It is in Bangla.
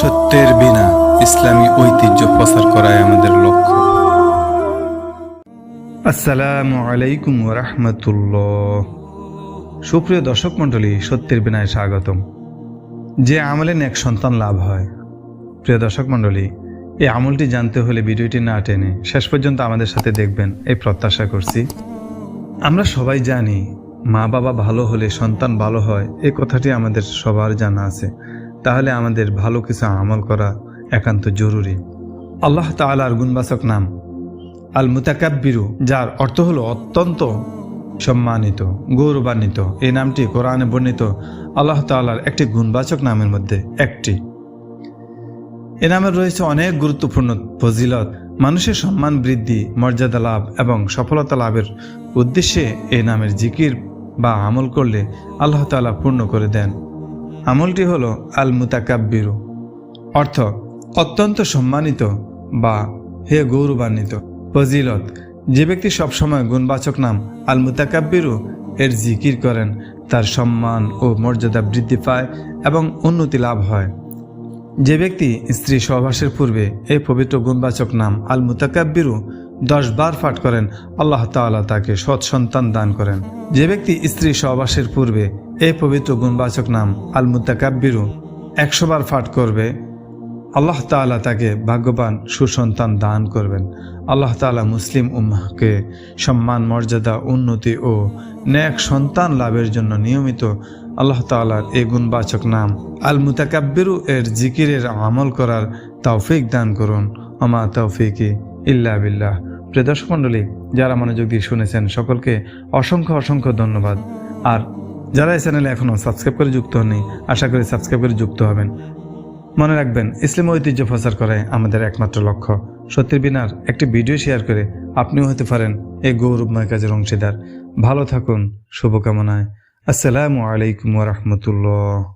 সত্যের বিনা ইসলামী ঐতিহ্য প্রচার করাই আমাদের লক্ষ্য। আসসালামু আলাইকুম রহমতুল্লাহ। সুপ্রিয় দর্শক মণ্ডলী, সত্যের বিনায় স্বাগতম। যে আমলে নেক সন্তান লাভ হয়। প্রিয় দর্শক মণ্ডলী, এই আমলটি জানতে হলে ভিডিওটি না টেনে শেষ পর্যন্ত আমাদের সাথে দেখবেন, এই প্রত্যাশা করছি। আমরা সবাই জানি মা বাবা ভালো হলে সন্তান ভালো হয় এই কথাটি আমাদের সবার জানা আছে। তাহলে আমাদের ভালো কিছু আমল করা একান্ত জরুরি। আল্লাহ তাআলার গুণবাচক নাম আল মুতাকাব্বিরু যার অর্থ হলো অত্যন্ত সম্মানিত, গৌরবান্বিত। এই নামটি কোরআনে বর্ণিত আল্লাহ তাআলার একটি গুণবাচক নামের মধ্যে একটি। এ নামের রয়েছে অনেক গুরুত্বপূর্ণ ফজিলত। মানুষের সম্মান বৃদ্ধি, মর্যাদা লাভ এবং সফলতা লাভের উদ্দেশ্যে এই নামের জিকির বা আমল করলে আল্লাহ তাআলা পূর্ণ করে দেন। আমলটি হলো আল মুতাকাব্বিরু অর্থ অত্যন্ত সম্মানিত বা হে গৌরবান্বিত, ফজিলত। যে ব্যক্তি সবসময় গুণবাচক নাম আল মুতাকাব্বিরু এর জিকির করেন, তার সম্মান ও মর্যাদা বৃদ্ধি পায় এবং উন্নতি লাভ হয়। যে ব্যক্তি স্ত্রী সহবাসের পূর্বে এই পবিত্র গুণবাচক নাম আল মুতাকাব্বিরু দশ বার পাঠ করেন, আল্লাহ তাআলা তাকে সৎ সন্তান দান করেন। যে ব্যক্তি স্ত্রী সহবাসের পূর্বে এই পবিত্র গুণবাচক নাম আল মুতাকাব্বিরু একশো বার পাঠ করবে, আল্লাহ তাআলা তাকে ভাগ্যবান সুসন্তান দান করবেন। আল্লাহ তাআলা মুসলিম উম্মাহকে সম্মান, মর্যাদা, উন্নতি ও ন্যাক সন্তান লাভের জন্য নিয়মিত আল্লাহ তাআলার এই গুণবাচক নাম আল মুতাকাব্বিরু এর জিকিরের আমল করার তৌফিক দান করুন। আমা তৌফিকি ইল্লা বিল্লাহ। প্রিয় দর্শক মণ্ডলী, যারা মনোযোগ দিয়ে শুনেছেন, সকলকে অসংখ্য অসংখ্য ধন্যবাদ। আর যারা এই চ্যানেলে এখনও সাবস্ক্রাইব করে যুক্ত হননি, আশা করি সাবস্ক্রাইব করে যুক্ত হবেন। মনে রাখবেন, ইসলাম ঐতিহ্য প্রচার করাই আমাদের একমাত্র লক্ষ্য। সত্যের বিনার একটি ভিডিও শেয়ার করে আপনিও হতে পারেন এই গৌরবময় কাজের অংশীদার। ভালো থাকুন, শুভকামনায়। আসসালামু আলাইকুম রহমতুল্লাহ।